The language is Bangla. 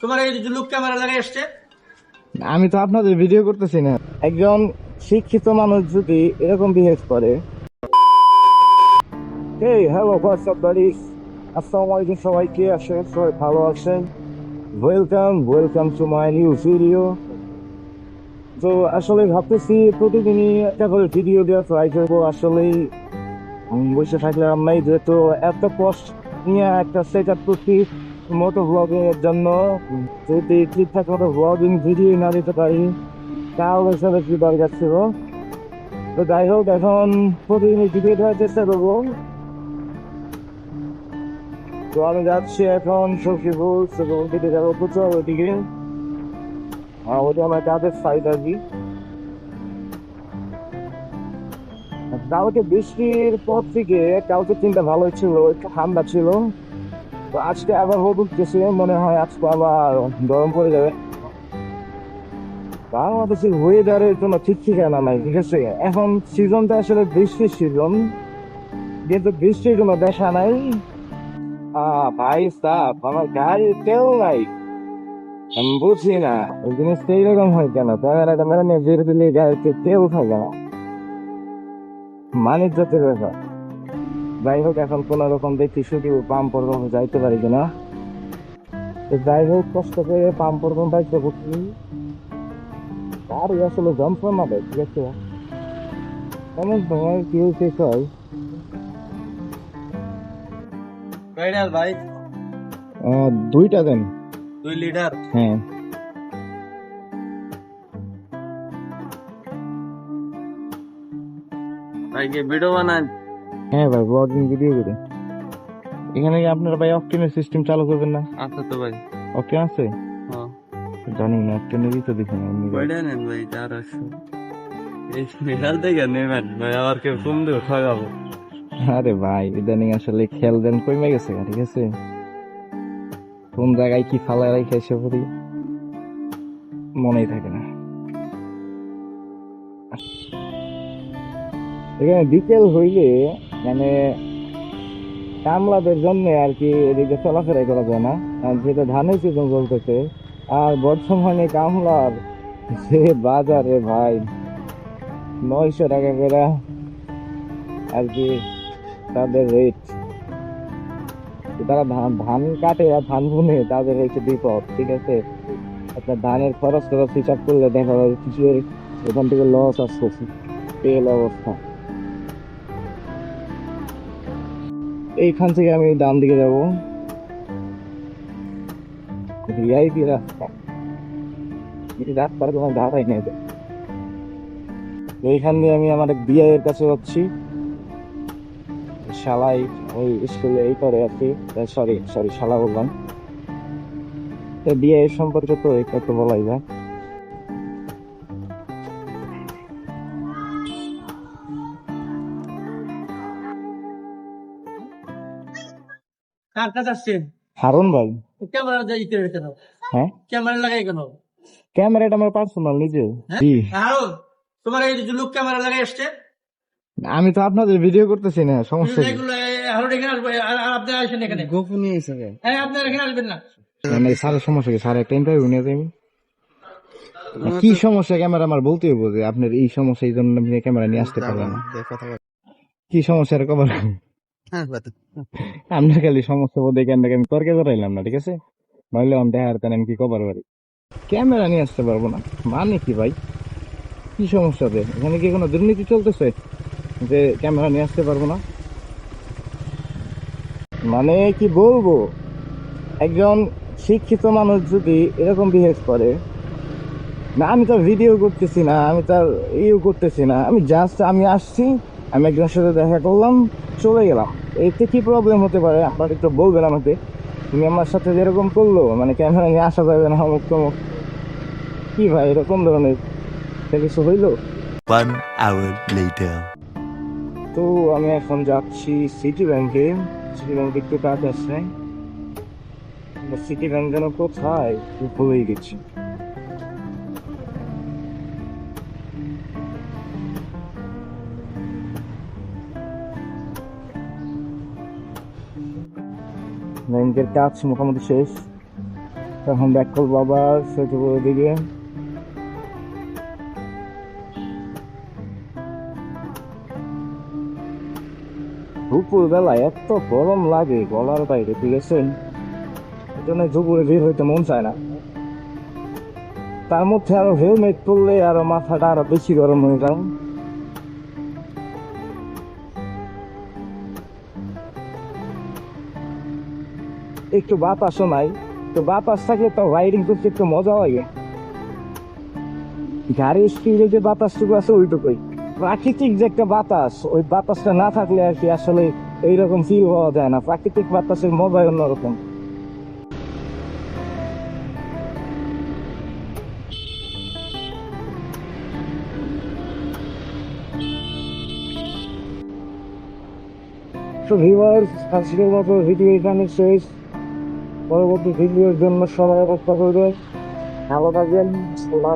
তোমার এই লুক ক্যামেরা লাগাই আসছে? আমি তো আপনাদের ভিডিও করতেছি না। একজন শিক্ষিত মানুষ যদি এরকম বিহেভ করে। এই হ্যালো হোয়াটসঅ্যাপ বাড়িস আসসালামু আলাইকুম সবাইকে আসেন সবাই ভালো আছেন? Welcome welcome to my new video তো আসলে ভাবতেছি প্রতিদিনই একটা করে ভিডিও দেওয়ার ট্রাই করব। আসলেই বসে থাকলে আমি যেহেতু এত কষ্ট নিয়ে একটা সেট আপ করছি। মোটো ব্লগিং এর জন্য যদি ঠিকঠাক মতো ব্লগিং ভিডিও না দিতে পারি, তাহলে সেটা কি দরকার ছিল তো যাই হোক, এখন প্রতিদিন ভিডিও দেওয়ার চেষ্টা করব। তো আমি যাচ্ছি এখন সখীপুর দিতে যাব কোথাও ওইদিকে ওটা আমার কাজের সাইড আর কি কালকে বৃষ্টির পর থেকে কালকে চিন্তা ভালোই ছিল, একটু ঠান্ডা ছিল। তো আজকে আবার হবুক গেছে মনে হয় আজকে আবার গরম পড়ে যাবে। বাংলাদেশের ওয়েদারের জন্য ঠিক ঠিকানা নাই, ঠিক আছে? এখন সিজনটা আসলে বৃষ্টির সিজন কিন্তু বৃষ্টির কোনো দেখা নাই। ভাই সাহ আমার গাড়ির তেল নাই। আমি বুঝি না, এই জিনিসটা এইরকম হয় কেন? ক্যামেরাটা মেরে নিয়ে বের গাড়িতে তেল থাকে না। মানিক জাতের ব্যাপার। যাই হোক এখন কোন রকম দেখি শুধু পাম্প পর্যন্ত যাইতে পারি কিনা। যাই হোক কষ্ট করে পাম্প পর্যন্ত যাইতে বুঝছি গাড়ি আসলে যন্ত্রণা দেয় ঠিক আছে? এমন তোমার কি হয়েছে কয়টা ভাই। দুইটা দেন। দুই লিটার? হ্যাঁ। ভাই কি ভিডিও বানান হ্যাঁ ভাই ব্লগিং ভিডিও করে। এখানে কি আপনারা ভাই অকটেনের সিস্টেম চালু করবেন না? আচ্ছা তো ভাই। অকটেন আছে? হ্যাঁ। জানি না অকটেনেরই তো দেখি না এমনি ভাই। কয়টা নেন ভাই? চারশো এই বিড়াল থেকে নেবেন ভাই আবার কেউ কম দেবো ঠগাবো। আরে ভাই ইদানিং আসলে খেল দেন কমে গেছে ঠিক আছে? কোন জায়গায় কি ফালায় রেখে এসে পড়ি মনেই থাকে না। এখানে বিকেল হইলে মানে কামলাদের জন্য আর কি এদিকে চলাফেরা করা যায় না। আর যেটা ধানের সিজন চলতেছে, আর বর্তমানে কামলার যে বাজারে ভাই, নয়শো টাকা করে আর কি তাদের রেট তারা ধান ধান কাটে আর ধান বুনে, তাদের হচ্ছে বিপদ ঠিক আছে? একটা ধানের খরচ খরচ হিসাব করলে দেখা যায় কিছু এখান থেকে লস আসতেছে। তেল অবস্থা। এইখান থেকে আমি ডান দিকে যাব। ভিআইপি রাস্তা। এই রাস্তার কোনো ধারাই নেই। এইখান দিয়ে আমি আমার এক বিআইয়ের কাছে যাচ্ছি। শালাই, ওই স্কুলে এই করে আর কি। সরি সরি শালা বললাম। তো বিয়ে সম্পর্কে তো তো বলাই যায়। কার কাছে আসছেন হারুন ভাই। ক্যামেরা কেন কেন হ্যাঁ? ক্যামেরা লাগাই কেন? ক্যামেরাটা আমার পার্সোনাল নিজে হ্যাঁ? জি। হারুন তোমার এই যে লুক ক্যামেরা লাগাই আসছে? আমি তো আপনাদের ভিডিও করতেছি না সমস্যা হারুন এখানে আসবে আর আপনি আসেন এখানে। গোপনীয় হিসাবে হ্যাঁ আপনার এখানে আসবেন না। মানে স্যারের সমস্যা কি? স্যার একটা ইন্টারভিউ নিয়ে যাবেন কি সমস্যা? ক্যামেরা আমার বলতে হবে যে আপনার এই সমস্যা এই জন্য আপনি ক্যামেরা নিয়ে আসতে পারবেন না কি সমস্যা এর কবার আপনার খালি সমস্যা বলতে কেন আমি তর্কে জড়াইলাম না, ঠিক আছে? নইলে আমি দেখার তেন আমি কি কবার পারি? ক্যামেরা নিয়ে আসতে পারব না। মানে কি ভাই? কি সমস্যা হবে এখানে কি কোনো দুর্নীতি চলতেছে? যে ক্যামেরা নিয়ে আসতে পারব না? মানে কি বলব? একজন শিক্ষিত মানুষ যদি এরকম বিহেভ করে, না, আমি তার ভিডিও করতেছি না, আমি তার ইউ করতেছি না, আমি জাস্ট আমি আসছি আমি একজনের সাথে দেখা করলাম চলে গেলাম। এতে কি প্রবলেম হতে পারে? আপনার একটু বলবেন আমাকে। তুমি আমার সাথে যেরকম করল মানে ক্যামেরা নিয়ে আসা যাবে না অমুক তমুক। কি ভাই এরকম ধরনের? কিছু হইল? One hour later. তো আমি এখন যাচ্ছি সিটি ব্যাংকে সিটি ব্যাংকে একটু কাজ আছে। সিটি ব্যাংক যেন কোথায়? ভুলেই গেছি। ব্যাংকের কাজ মোটামুটি শেষ। তখন ব্যাক করব আবার সৈকতের দিকে দুপুর বেলা এত গরম লাগে গলার বাইরে, ঠিক আছে? জন্য দুপুরে বের হইতে মন চায় না। তার মধ্যে আরও হেলমেট পরলে আরও মাথাটা আরও বেশি গরম হয়ে যায়। একটু বাতাসও নাই তো বাতাস থাকলে তো রাইডিং করতে একটু মজা লাগে গাড়ির স্পিডে যে বাতাসটুকু আছে ওইটুকুই। প্রাকৃতিক যে একটা বাতাস, ওই বাতাসটা না থাকলে আর কি আসলে এইরকম ফিল পাওয়া যায় না। প্রাকৃতিক বাতাসের মজাই অন্যরকম। তো ভিউয়ার্স আজকের মতো ভিডিও এখানে শেষ। পরবর্তী ভিডিওর জন্য সবাই অপেক্ষা করবে ভালো থাকবেন আল্লাহ